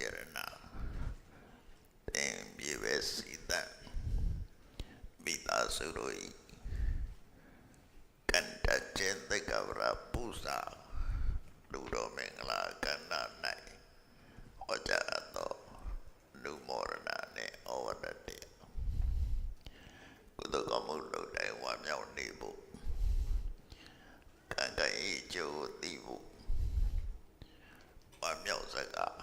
ယရဏသင်ပြေပဲစီတံမိသားစုတို့ဤကန္တကျင်သက္ကဗရပူဇာလူတော်မင်္ဂလာကန္နာ၌ဟောကြားအပ်သောလူမောရဏနဲ့ဩဝတ္တတေကုသကမှုလုပ်တိုင်းဝါမြောက်နေဖို့ကံကံဤကျိုးသိဖို့ဝါမြောက်စကား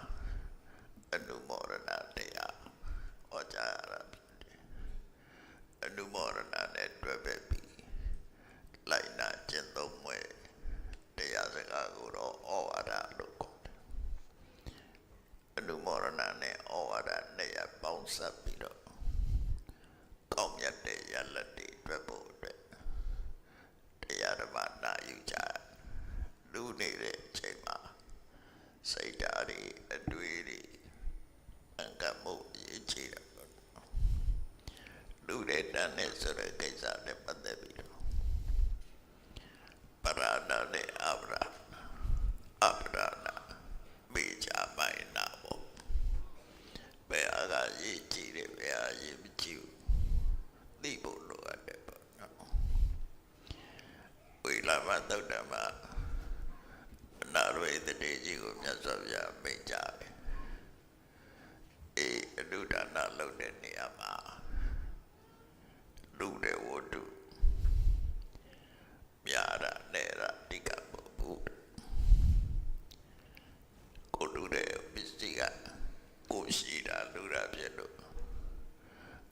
အနုမောရဏတရားဟောကြားရတာဖြစ်တယ်အနုမောရဏနဲ့တွေ့ပဲပြီးလိုက်နာကျင့်သုံးမွေတရားစကားကိုတော့ဩဝါဒလို့ခေါ်တယ် အနုမောရဏနဲ့ဩဝါဒနဲ့ရပေါင်းစပ်ပြီးတော့ကောင်းမြတ်တဲ့ရလက်တွေအတွက်ဖို့အတွက်တရားဓမ္မနာယူကြလူနေတဲ့အချိန်မှာစိတ်ဓာတ်တွေအတွေ့တွေအင်္ဂမှုအရေးကြီးတယ်ပေါ့လူတွေတန်းနဲ့ ဆိုတဲ့ကိစ္စနဲ့ပတ်သက်ပြီးတော့ပရဒနဲ့အဗရာအဗရာနာမိကြမိုင်းနာပေါ့ ဘယ်အကရေးကြည့်တယ်ဘယ်အရေးမကြည့်ဘူးသိဖို့လိုအပ်တယ်ပေါ့နော်ဝိလာမသုတ်တမအနာရွေတတိကြီးကိုမြတ်စွာဘုရားမိန့်ကြတယ်အေးအနုဒါနလုပ်တဲ့နေရာမှာလူတဲ့ဝတ္ထုမြာရနဲ့ရတိကပုဘုကိုလူတဲ့ပစ္စည်းက ကို ရှိတာလူတာဖြစ်လို့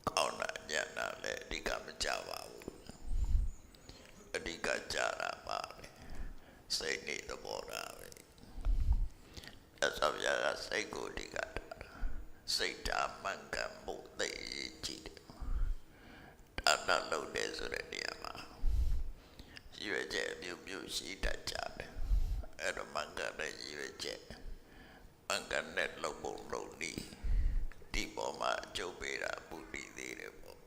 ကောင်းတာညံ့တာလည်းအဓိကမကြပါဘူးအဓိကကြတာပါလေစိတ်နေသဘောတာပဲအစဗျာကစိတ်ကိုအဓိကတာစိတ်ဓာတ်မှန်ကန်မှုသိအရေးကြီးတယ်ဒါနလုပ်တယ်ဆိုတဲ့နေရာမှာရွေချက်အမျိုးမျိုးရှိတတ်ကြတယ်အဲ့တော့မှန်ကန်တဲ့ရွေချက် အင်္ဂနဲ့လုံပုံလုံနီးဒီပေါ်မှာအကျုပ်ပေးတာပုတိသေးတယ်ပေါ့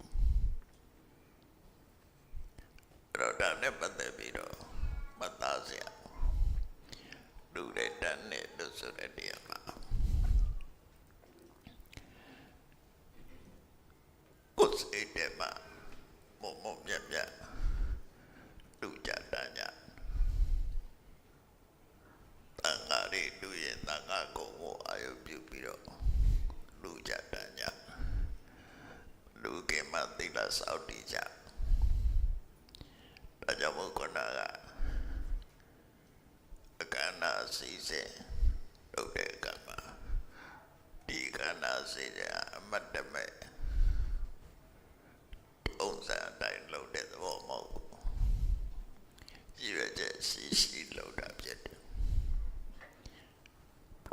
အဲ့တော့ဒါနဲ့ပတ်သက်ပြီးတော့မသားစရာလူတဲ့တန်းနဲ့လို့ဆိုတဲ့နေရာမှာကိုယ်စိတ်တဲ့မှာမုံမုံမြတ်မြတ်လူကြတန်းကြတန်ဃာတွေလူရဲ့တန်ဃာကုံ ကိုအာရုံပြုပြီးတော့လူကြတန်ကြလူကင်မသိလာစောက်တည်ကြဒါကြောင့်မို့ခဏကအခမ်းအနားစီစဉ်လုပ်တဲ့အခါမှာဒီအခမ်းအနားစီစဉ်အမတ်တမဲ့ပုံစံအတိုင်းလုပ်တဲ့သဘောမဟုတ်ဘူးရည်ရွယ်ချက်ရှိရှိလုပ်တာဖြစ်တယ်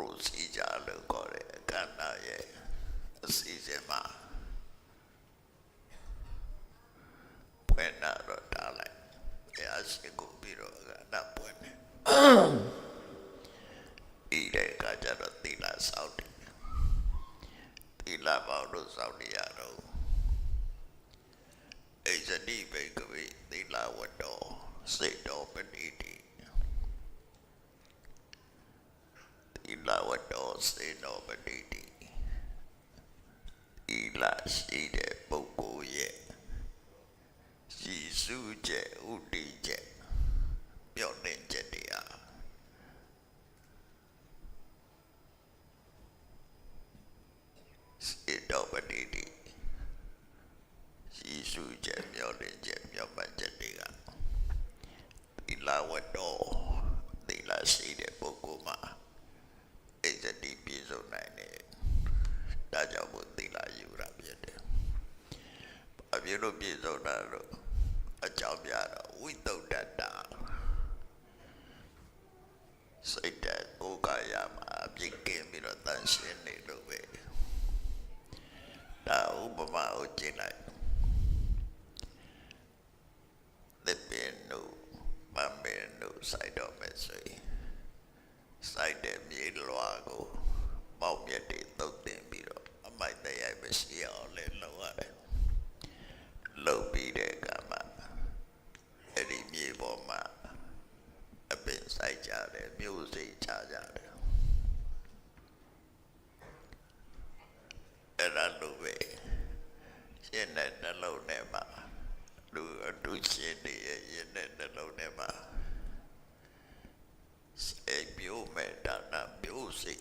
procedure လို့ခေါ်တဲ့ကဏ္ဍရဲ့အစီအစဉ်မှာပွင့်လာတော့တားလိုက်ဘယ်အရှိကိုပြီးတော့ကဏ္ဍပွင့်နေဒီတဲ့ကကြတော့သီလစောင့်တယ်သီလပေါင်းလို့စောင့်နေရတော့ဣဇတိဘေကဝေသီလဝတ္တောစေတောပဏိတိ သီလဝတ္တော စေနောပတိတိသီလရှိတဲ့ပုဂ္ဂိုလ်ရဲ့ရည်စူးချက်ဥတည်ချက်ပြောင်းတဲ့ချက်တွေဟာစေတောပတိတိရည်စူးချက်ပြောင်းတဲ့ချက်ပြောင်းပတ်ချက်တွေကသီလဝတ္တောသီလရှိတဲ့ပုဂ္ဂိုလ်မှာ အိဇတိပြည့်စုံနိုင်တယ်ဒါကြောင့်မို့သီလယူရဖြစ်တယ် ဖြစ်လို့ပြည့်စုံတာတော့အ ကြောင်းပြတော့ဝိတုဒ္ဒတာစိတ်တဲ့ကိုယ်ကရမှာအပြစ်ကင်းပြီးတော့တန်ရှင်းနေလို့ပဲဒါဥပမာကိုကြည့်လိုက်သစ်ပင်တို့ပန်းပင်တို့စိုက်တော့မယ်ဆိုရင်စိုက်တဲ့မြေလွှာကိုပေါက်မြက်တွေတုတ်တင်ပြီးတော့အမိုက်တရိုက်မရှိအောင်လဲလုပ်ရတယ်လုပ်ပြီးတဲ့အခါမှာအဲ့ဒီမြေပေါ်မှာအ ပင်စိုက်ကြတယ်မျိုးစိချကြတယ်အဲ့ဒါလိုပဲရှင်းတဲ့နှလုံးထဲမှာလူအတူရှင်းနေရဲ့ရင်တဲ့နှလုံးထဲမှာစိတ်မျိုးမဲ့ဒါနမျိုးစိ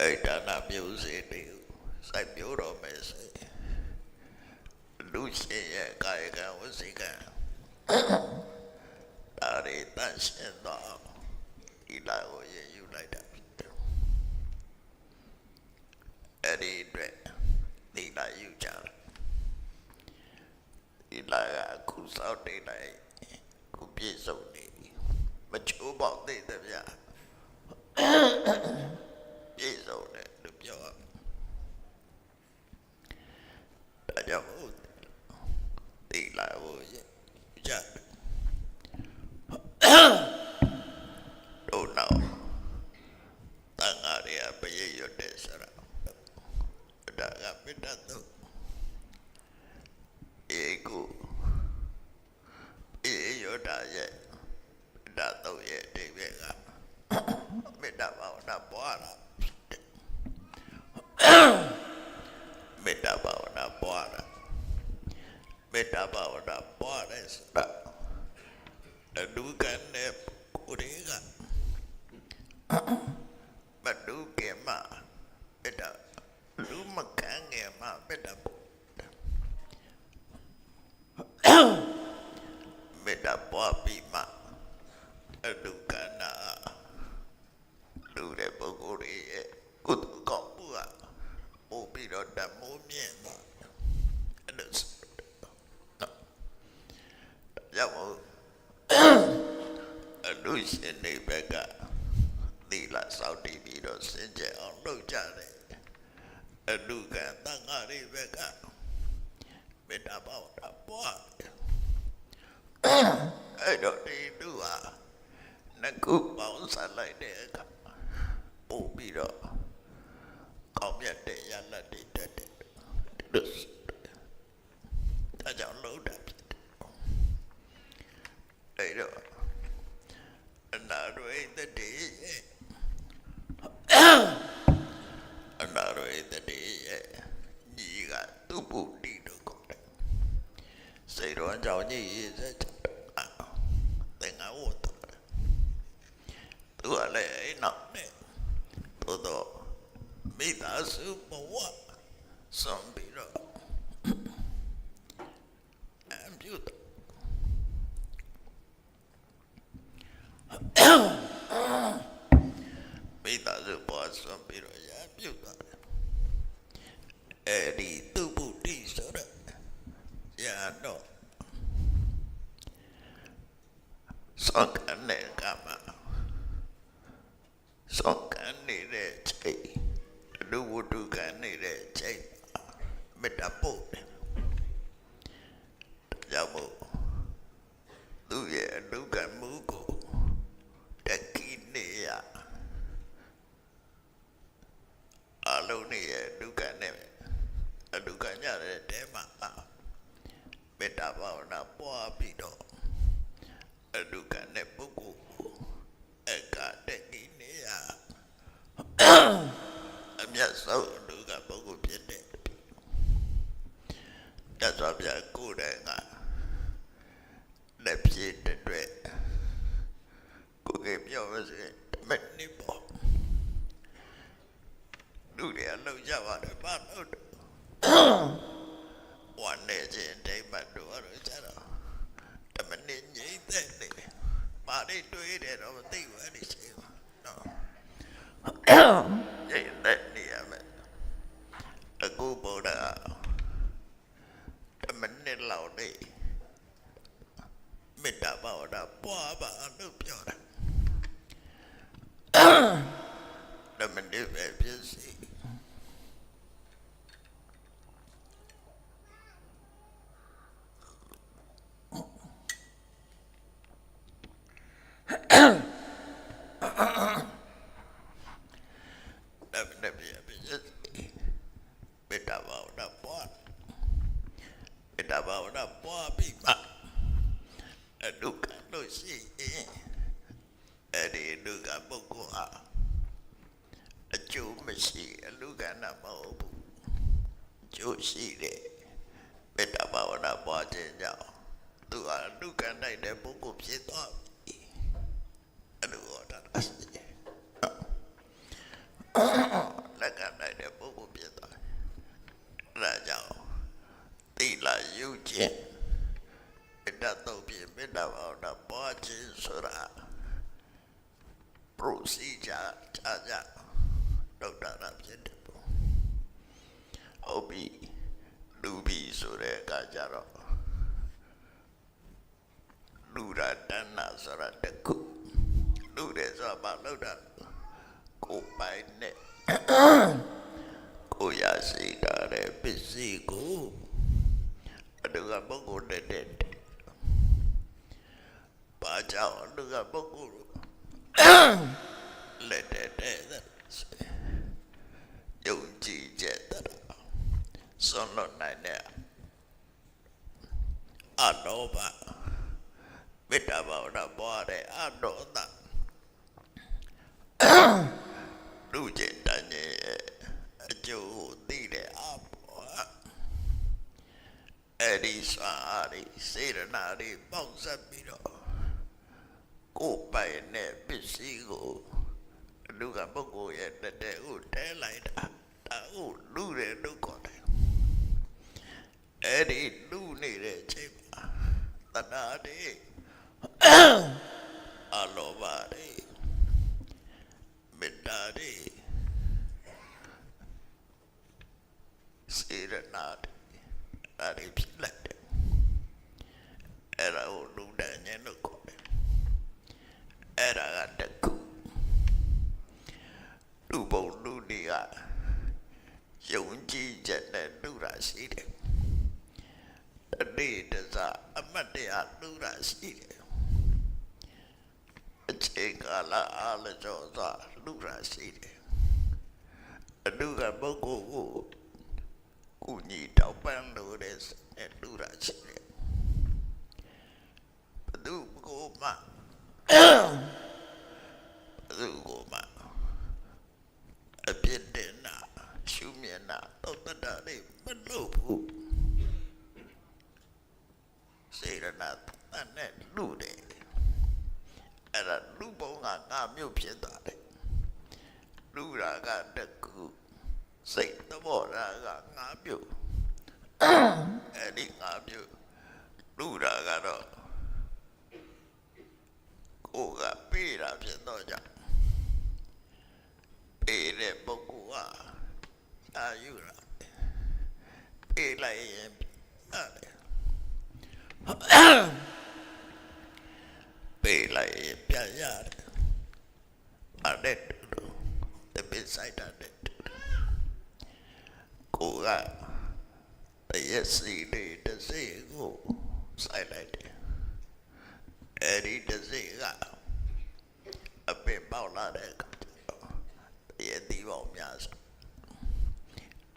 အဲ့ဒါနမျိုးစိတွေကိုစိုက်မျိုးတော့မယ်ဆိုရင်လူရှင်းရဲ့ကာယကံဝစီကံ ဒါတွေတန့်ရှင်းတော့ဒီလာကိုရယူလိုက်တာဖြစ်တယ်အဲ့ဒီအတွက်ဒီလာယူကြတယ်ဒီလာကအခုစောက်နေလိုက်ခုပြည့်စုံနေပြီမချိုးပေါက်သေးတယ်ဗျာပြည့်စုံတယ်လို့ပြောရမယ်ဒါကြောင့်ဟုတ်ဒီလာကိုရယူကြတယ် တို့နောက်တန်ဃာတွေကပရိရွတ်တဲ့ဆရာဒါကမေတ္တာတော့ဧကုဧယောတာရဲ့ဒါတော့ရဲ့အတိပ္ပယ်ကမေတ္တာဘာဝနာပွားတာမေတ္တာဘာဝနာပွားတာမေတ္တာဘာဝနာပွားတဲ့ဆိုတာ ဒုက္ခနဲ့ကိုယ်တွေကမဒုက္ခမှာမေတ္တာလူမကံငယ်မှာမေတ္တာပို့မေတ္တာပွားပြီးမှအဒုက္ခနာလူတဲ့ပုဂ္ဂိုလ်တွေရဲ့ကုသကောင်းမှုကပို့ပြီးတော့ဓမ္မိုးမြင့်သွားအဲ့ဒါဆို တည်ပြီးတော့စင်ကြယ်အောင်လုပ်ကြတယ်အလူကတန်ဃာတွေဘက်ကမေတ္တာပေါင်းတာပွားအဲ့တော့ဒီလူဟာနှစ်ခုပေါင်းစပ်လိုက်တဲ့အခါပို့ပြီးတော့ကောင်းမြတ်တဲ့ရလဒ်တွေတက်တယ်လို့ဒါကြောင့်လုံးတာဖြစ်တယ်အဲ့တော့အနာရိတတိရဲ့ အနာရိတတိရဲ့ညီကသူ့ပုတိတို့ခေါ်တယ်စေရောကြောင့်ကြီးရေးစက်တဲ့ငါဝတ်တယ်သူကလည်းအဲ့နောက်နဲ့သို့တော့မိသားစုဘဝဆုံးပြီးတော့အမ်ပြူတော့ မိသားစုပေါ်ဆွန်ပြီးတော့ရပြုတ်သွားတယ်အဲ့ဒီသူ့ဘုတိဆိုတော့ရတော့စောကနေကမစောကန်နေတဲ့ချိန်လူဝတ္ထုကန်နေတဲ့ချိန်မေတ္တာပို့တယ်ကြောင့်မို့သူ့ရဲ့အလုကမှုကိုတကိနေရ အလုံးနဲ့ရဲ့ဒုက္ခနဲ့အဒုက္ခညတဲ့တဲမှာမေတ္တာဘာဝနာပွားပြီးတော့အဒုက္ခနဲ့ပုဂ္ဂိုလ်ကိုအကတဲ့ကိနေရအ မြတ်ဆုံးဒုက္ခပုဂ္ဂိုလ်ဖြစ်တဲ့တသဗျာကိုယ်တိုင်ကလက်ဖြစ်တဲ့အတွက်ကိုယ်ကပြောမစဲမနစ်ပေါ့လူတွေအလုပ်ကြပါတယ်ဘာလို့လဲဝန်နေခြင်းဒိမတ်တို့အဲ့လိုကြတော့တမနစ်ငိမ့်တဲ့နေပါလိတွေးတယ်တော့မသိဘူးအဲ့ဒီချိန်မှာနော် ကူဗုဒ္ဓတမနစ်လောက်နေမေတ္တာဘာဝနာပွားပါလို့ပြောတာတမနစ်ပဲဖြစ်စီ ရှိတယ်မေတ္တာဘာဝနာပွားခြင်းကြောင့်သူဟာဒုက္ခနိုင်တဲ့ပုဂ္ဂိုလ်ဖြစ်သွားပြီအလူဟောတာရှိတယ်လက်ကနိုင်တဲ့ပုဂ္ဂိုလ်ဖြစ်သွားတယ်။အဲဒါကြောင့်သီလယူခြင်းမေတ္တာတော့ပြည့်မေတ္တာဘာဝနာပွားခြင်းဆိုတာပရိုစီဂျာချာကြဒေါက်တာရဖြစ်တယ်ပေါ့။ဟုတ်ပြီလူပြီ ဆိုတဲ့အခါကျတော့လူရတဏ္ဍဆိုတာတစ်ခုလူတယ်ဆိုတာဘာလို့တာလဲကိုယ်ပိုင်နဲ့ကိုရစီတာတဲ့ပစ္စည်းကိုအတူကပုဂ္ဂိုလ်တဲ့တဲ့ဘာကြောင့်အတူကပုဂ္ဂိုလ်လက်တဲ့တဲ့ယုံကြည်ချက်တရစွန့်လွတ်နိုင်တဲ့ အလောဘမေတ္တာဘာဝနာပွားတဲ့အဒေါသလူကျင်တန်ရဲ့အကျိုးကိုသိတဲ့အပေါ်အဲ့ဒီစာရီစေရနာရီပေါက်ဆက်ပြီးတော့ကိုယ်ပိုင်တဲ့ပစ္စည်းကိုလူကပုဂ္ဂိုလ်ရဲ့တက်တဲ့ကိုတဲလိုက်တာဒါကိုလူတဲ့လူခေါ်တယ်အဲ့ဒီလူနေတဲ့အချိန်မှာ တဏှာတွေအလောဘတွေမေတ္တာတွေစေရနာတွေဒါတွေဖြစ်လာတယ်အဲ့ဒါကိုလူတန်းညံလို့ခေါ်တယ်အဲ့ဒါကတကူလူပုံလူတွေကယုံကြည်ချက်နဲ့လူရာရှိတယ် တနေ့တစားအမတ်တရားလူရာရှိတယ်အချိန်ကာလအားလည်းကြောသာလူရာရှိတယ်အလူကပုဂ္ဂိုလ်ကိုကုညီတောက်ပန်းလို့တဲ့စနဲ့လူရာရှိတယ်ဘသူကိုမှဘသူကိုမှအပြစ်တင်နာရှုမြင်နာတော့တတ်တာလေးမလုပ်ဘူး စေရနာတန်နဲ့လူတယ်အဲ့ဒါလူပုံကငါမျိုးဖြစ်သွားတယ်လူရာကတကူစိတ်သဘောရာကငါမျိုးအဲ့ဒီငါမျိုးလူရာကတော့ကိုကပေးတာဖြစ်တော့ကြောင့်ပေးတဲ့ပုဂ္ဂိုလ်ဟာအာယူရာပေးလိုက်ရင်အဲ့ ပေးလိုက်ရင်ပြန်ရတယ်။အဲ့ဒါတူတပည့်ဆိုင်တာတဲ့ကိုကတရက်စီလေးတစ်စိကိုဆိုင်လိုက်တယ်။အဲ့ဒီတစ်စိကအပင်ပေါက်လာတဲ့အခါကျတော့တရက်ဒီပေါက်များစွာ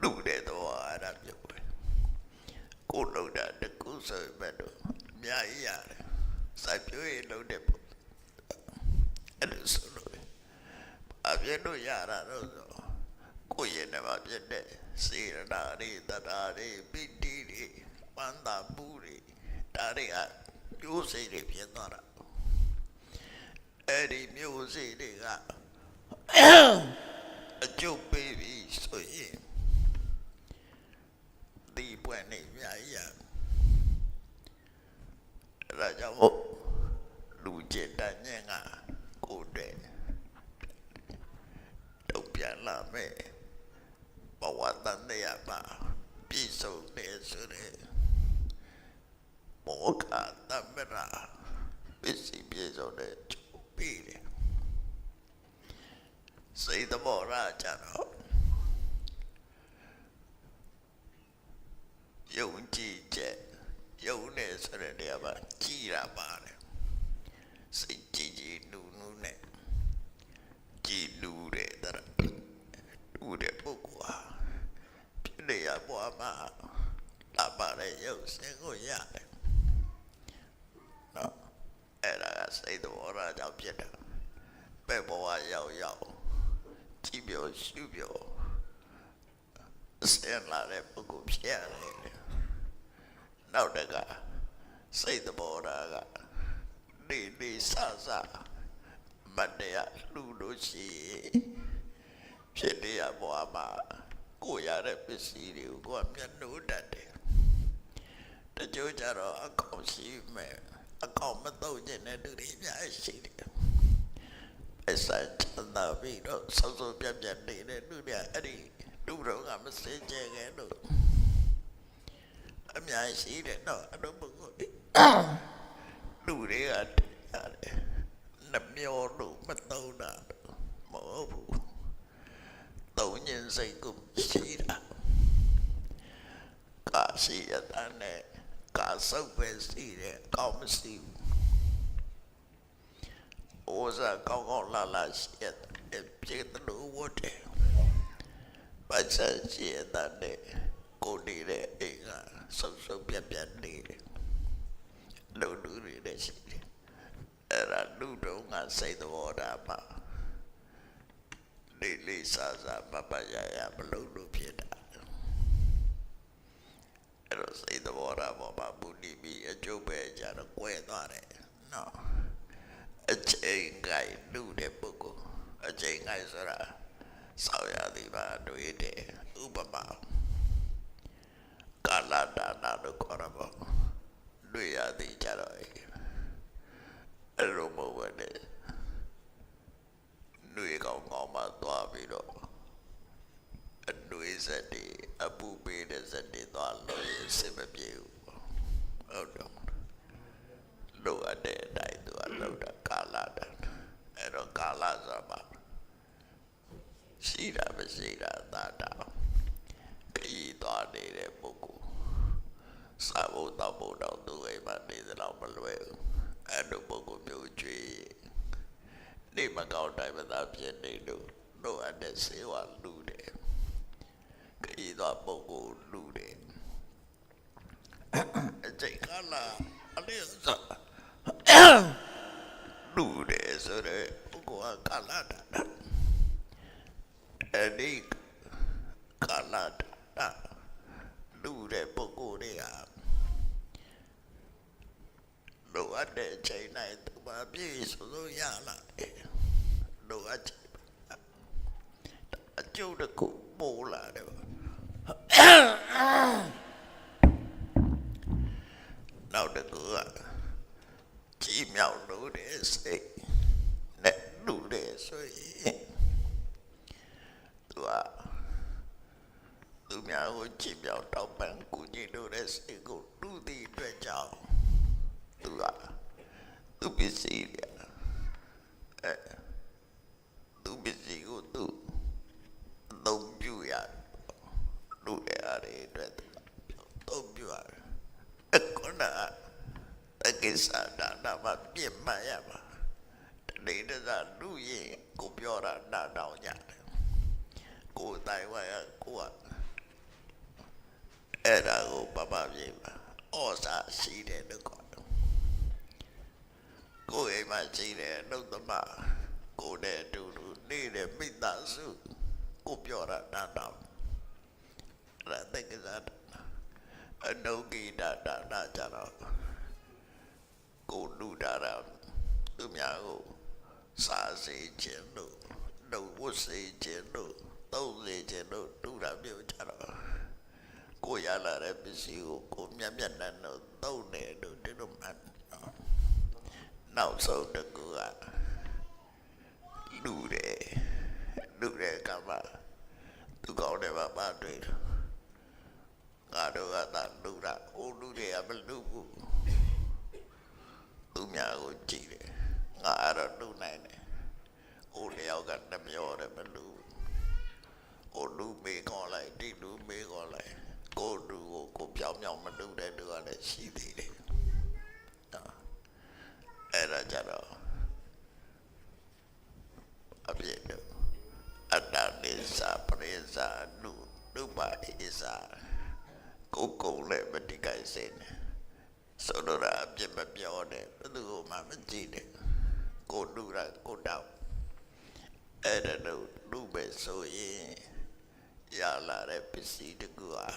လူတဲ့တော့အဲ့ဒါမျိုးပဲ။ ကိုလုံတာတကူဆိုပေမဲ့တော့အများကြီးရတယ်။စိုက်ပျိုးရေးလုပ်တဲ့ပုံအဲ့လိုဆိုလို့အပြည့်လို့ရတာတော့ဆိုကိုယ့်ရဲ့နေမှာပြည့်တဲ့စေရနာတွေတတာတွေပိတိတွေပန္တာပူတွေဒါတွေကမျိုးစိတ်တွေဖြစ်သွားတာအဲ့ဒီမျိုးစိတ်တွေကအကျုပ်ပေးပြီးဆိုရင်ဒီ ပွင့်နေမြายရအဲ့ဒါကြောင့်မို့လူကျင်တန်ညင်ကကိုယ်တဲ့တုတ်ပြန်လာမယ်ဘဝတန်တရားပါပြည့်စုံနေဆိုတဲ့မောကတမရာပစ္စည်းပြည့်စုံတဲ့ချုပ်ပြီးတယ်စိတ်သဘောရကြတော့ ယုံကြည်ချက်ယုံနေဆိုတဲ့နေရာမှာကြည်ရပါတယ်စိတ်ကြည်ကြည်နူနူနဲ့ကြည်နူတဲ့တရနူတဲ့ပုဂ္ဂိုလ်ဟာဖြစ်နေရဘွားမှာလာပါတဲ့ရုပ်စင်ကိုရတယ်နော်အဲ့ဒါကစိတ်သဘောရကြောင့်ဖြစ်တာပဲ့ဘဝရောက်ရောက်ကြည်ပြောရှုပြောဆင်လာတဲ့ပုဂ္ဂိုလ်ဖြစ်ရတယ်လေ နောက်တကစိတ်သဘောထားကနေနေဆဆမတ်တရားလှူလို့ရှိရင်ဖြစ်နေရဘဝမှာကိုယ်ရတဲ့ပစ္စည်းတွေကိုကိုယ်ကမျက်နှိုးတတ်တယ်တချို့ကြတော့အကောင့်ရှိမဲ့အကောင့်မတော့ခြင်းတဲ့သူတွေအများကြီးရှိတယ်အစချမ်းသာပြီးတော့ဆောက်ဆောက်ပြတ်ပြတ်နေတဲ့လူတွေအဲ့ဒီလူတော်ကမစင်ကြဲခဲ့လို့ အများကြီးရှိတယ်နော်အဲ့လိုပုဂ္ဂိုလ်တွေလူတွေကရတယ်နှမျောလို့မတုံးတာမဟုတ်ဘူးတုံးရင်စိတ်ကိုရှိတာကာရှိရတဲ့နဲ့ကာဆုပ်ပဲရှိတယ်ကောင်းမရှိဘူးဩဇာကောင်းကောင်းလာလာရှိတဲ့ပြေတယ်လို့ဝတ်တယ်ဘာချာရှိရတဲ့ ကိုနေတဲ့အိမ်ကဆုပ်ဆုပ်ပြတ်ပြတ်နေတယ်လူလူတွေလည်းရှိတယ်အဲ့ဒါလူတော့ငါစိတ်သဘောထားပါလေးလေးစားစားပပရရမလုပ်လို့ဖြစ်တာအဲ့တော့စိတ်သဘောထားပေါ်မှာမူတည်ပြီးအကျုပ်ပဲကြတော့ကွဲသွားတယ်နော်အချိန်ကိုင်လူတဲ့ပုဂ္ဂိုလ်အချိန်ကိုင်ဆိုတာဆောက်ရသည်ပါတွေ့တယ်ဥပမာ ကာလဒါနာလို့ခေါ်ရပါတွေ့ရသည်ကြတော့အဲ့လိုမဟုတ်ဘူးလေနှွေကောင်းကောင်းမှသွားပြီးတော့အနှွေစက်တွေအပူပေးတဲ့စက်တွေသွားလို့ရစင်မပြေဘူးဟုတ်တော့လိုအပ်တဲ့အတိုင်းသူကလောက်တာကာလတာအဲ့တော့ကာလဆိုမှာရှိတာမရှိတာသာတာ ခရီးသွားနေတဲ့ပုဂ္ဂိုလ်စာဖို့တော့ဖို့တော့သူ့အိမ်မှာနေသလောက်မလွယ်ဘူးအဲ့လိုပုဂ္ဂိုလ်မျိုးကြွေးနေမကောင်းတိုင်းမသာဖြစ်နေလို့လိုအပ်တဲ့စေဝါလူတယ်ခရီးသွားပုဂ္ဂိုလ်လူတယ်အချိန်ကလာအလေးစားလူတယ်ဆိုတော့ပုဂ္ဂိုလ်ကလာတာအဲ့ဒီကလာတာ လူတဲ့ပုဂ္ဂိုလ်တွေကလိုအပ်တဲ့အချိန်တိုင်းသူမပြည့်စုံစုံရလာတယ်လိုအပ်ချိန်အကျုပ်တကူပိုးလာတယ်နောက်တကူကကြီးမြောက်လို့တဲ့စိတ်နဲ့လူတဲ့ဆိုရင်သူက သူများကိုကြည့်ပြောင်းတောက်ပန်ကူညီလို့တဲ့စိတ်ကိုလူသည့်အတွက်ကြောင့်သူကသူပစ္စည်းတွေအဲသူပစ္စည်းကိုသူအသုံးပြုရလူတွေအားတွေအတွက်အသုံးပြုရအခုနတကိစ္စဒါနာမပြစ်မှတ်ရမှာတနေ့တည်းကလူရင်ကိုပြောတာနားတောင်ကြတယ်ကိုယ်တိုင်ဝါရကိုက အဲ့ဒါကိုပပပြေပါဩစာရှိတယ်လို့ခေါ်တယ်ကိုယ်အိမ်မှာရှိတယ်နှုတ်သမကိုယ်နဲ့အတူတူနေတဲ့မိသားစုကိုပြောတာနားတောင်ရတဲ့ကစားအနုဂိတာဒါနာကြတော့ကိုလူတာတာသူများကိုစားစေခြင်းလို့နှုတ်ဝတ်စေခြင်းလို့သုံးစေခြင်းလို့တူတာမျိုးကြတော့ ကိုရလာတဲ့ပစ္စည်းကိုကိုမျက်မျက်နှာလို့သုံးနေလို့ဒီလိုမှနော်နောက်ဆုံးတစ်ခုကလူတယ်လူတယ်ကမှသူကောင်းတယ်ပါပါတွေ့တယ်ငါတို့ကသာလူတာဟိုလူတွေကမလူဘူးသူများကိုကြည့်တယ်ငါအဲ့တော့လူနိုင်တယ်ဟိုတယောက်ကနှမျောတယ်မလူဟိုလူမေးခေါ်လိုက်ဒီလူမေးခေါ်လိုက် ကိုလူကိုကိုပြောင်းပြောင်းမလူတဲ့သူကလည်းရှိသေးတယ်နော်အဲ့ဒါကြတော့အပြည့်တော့အတ္တနိစ္စပရိစ္ဆာနုနုပါဣစ္ဆာကိုယ်ကုံလည်းမတိကိုက်စင်းတယ်ဆိုလိုတာအပြစ်မပြောနဲ့ဘယ်သူမှမကြည့်နဲ့ကိုလူရကိုတောက်အဲ့ဒါတော့လူပဲဆိုရင်ရလာတဲ့ပစ္စည်းတစ်ခုဟာ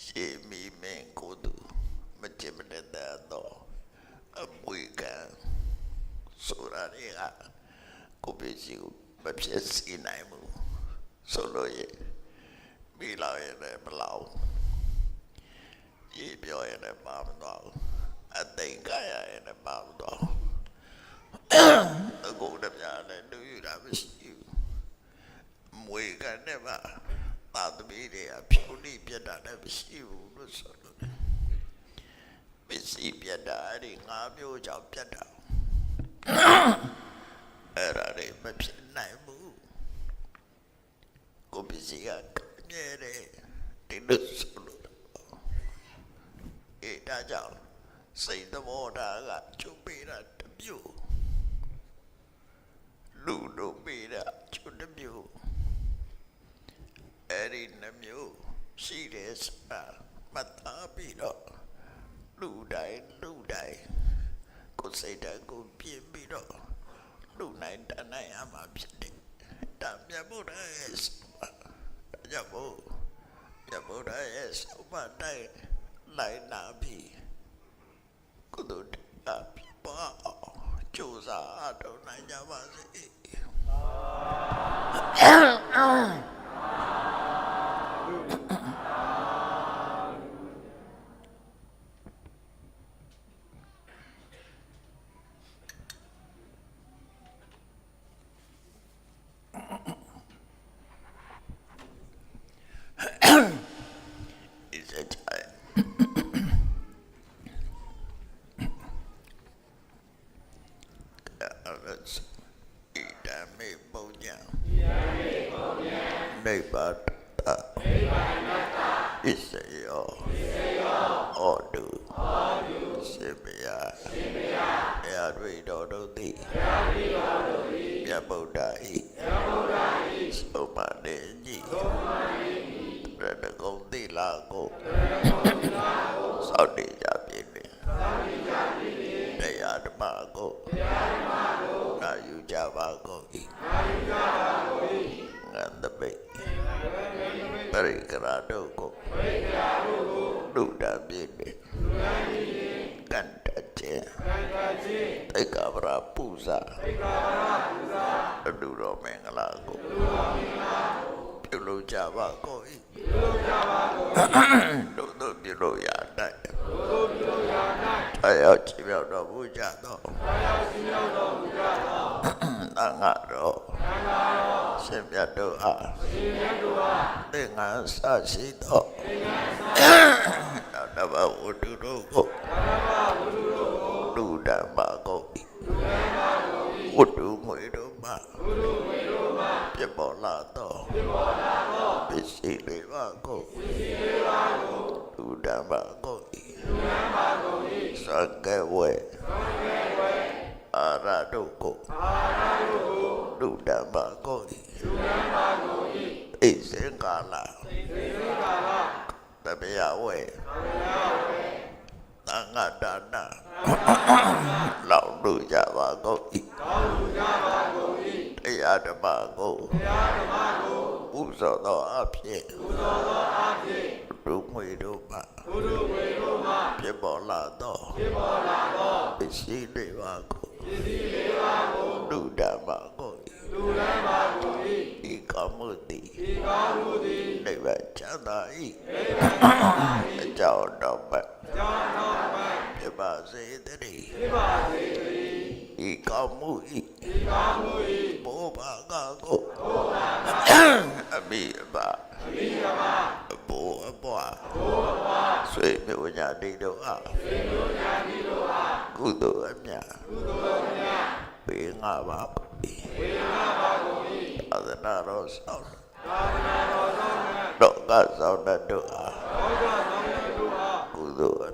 ရှေမီမင်းကိုသူမကြည့်မတဲ့တော့အမွေကံဆိုတာတွေကကိုပစ္စည်းကိုမဖြစ်စီနိုင်ဘူးဆိုလို့ရမိလာရတဲ့မလောက်ရေပြောရတဲ့ပါမတော့အသိင်္ဂရရတဲ့ပါမတော့အကုန်တပြားနဲ့လူယူတာမရှိဘူးမွေကနဲ့ပါ သာသမီတွေအဖြူလိပြတ်တာလည်းမရှိဘူးလို့ဆိုလို့ပစ္စည်းပြတ်တာအဲ့ဒီငါးမျိုးကြောင့်ပြတ်တာအဲ့ဒါတွေမဖြစ်နိုင်ဘူးကိုပစ္စည်းကမြဲတယ်ဒီလိုဆိုလို့အေးဒါကြောင့်စိတ်သဘောထားကချုပ်ပေးတာတစ်မျိုးလူတို့ပေးတာချုပ်တစ်မျိုး အဲ့ဒီနှမျိုးရှိတယ်ဆိုတာမသားပြီးတော့လူတိုင်းလူတိုင်းကိုယ်စိတ်ဓာတ်ကိုပြင်ပြီးတော့လူနိုင်တတ်နိုင်ရမှာဖြစ်တယ်ဒါမြတ်ဗုဒ္ဓရဲ့ဆိုတာဒါကြောင့်မို့မြတ်ဗုဒ္ဓရဲ့ဆုံးမတိုင်းလိုက်နာပြီးကုသိုလ်တရားဖြစ်ပါအောင်ကြိုးစားအထောက်နိုင်ကြပါစေ is Let's eat a me bonya. Neighbor, is a yo. Odu. ပြုလုပ်ကြပါကုန်၏တို့တို့ပြုလို့ရနိုင်တို့ပြုလို့ရနိုင်တရားကြည်မြောက်တော်မူကြသောတရားကြည်မြောက်တော်မူကြသောသံဃာတော်သံဃာတော်ရှင်မြတ်တို့အားရှင်မြတ်တို့အားသင်္ကန်းဆရှိသောသင်္ကန်းဆတဘဝတ္ထုတို့ကိုတဘဝတ္ထုတို့ကိုလူဓမ္မကုန်၏လူဓမ္မကုန်၏ဝတ္ထုငွေတို့မှ ဝတ္ထုငွေတို့မှပြပေါ်လာသောပြပေါ်လာသောပစ္စည်းလေးပါကိုလူဓမ္မကိုဤလူဓမ္မကိုဤသံဃဝေသံဃဝေအာရတုကိုအာရတုကိုလူဓမ္မကိုဤလူဓမ္မကိုဤဣစေကာလဣစေကာလတပယဝေတပယဝေသံဃဒါနလောင်လူကြပါကိုဤလောင်လူကြပါကိုဤတ ရားဓမ္မကိုတရားဓမ္မကိုဥဇောသောအဖြစ်ဥဇောသောအဖြစ်လူငွေတို့မှလူတို့ငွေတို့မှဖြစ်ပေါ်လာသောဖြစ်ပေါ်လာသောပစ္စည်းတွေပါကိုပစ္စည်းတွေပါကိုလူဓမ္မကိုလူဓမ္မကိုဤကောင်းမှုသည်ဤကောင်းမှုသည်နိဗ္ဗာန်ချမ်းသာ၏နိဗ္ဗာန်ချမ်းသာ၏အကြောင်းတော်ပတ်အကြောင်းတော်ပတ်ဖြစ်ပါစေတည်းဖြစ်ပါစေတည်းဤ ကောင်းမှု၏ဤကောင်းမှု၏ဘောဘာကကိုဘောဘာကအမိအပါအမိအပါဘောအပွားဘောအပွားဆွေမျိုးညာတိတို့အားဆွေမျိုးညာတိတို့အားကုသိုလ်အမြတ်ကုသိုလ်အမြတ်ပေးငါပါ၏ဝေငါပါကုန်၏သာသနာတော်ဆောင်သာသနာတော်ဆောင်တော့ကဆောင်တတ်တို့အားတော့ကဆောင်တတ်တို့အားကုသိုလ်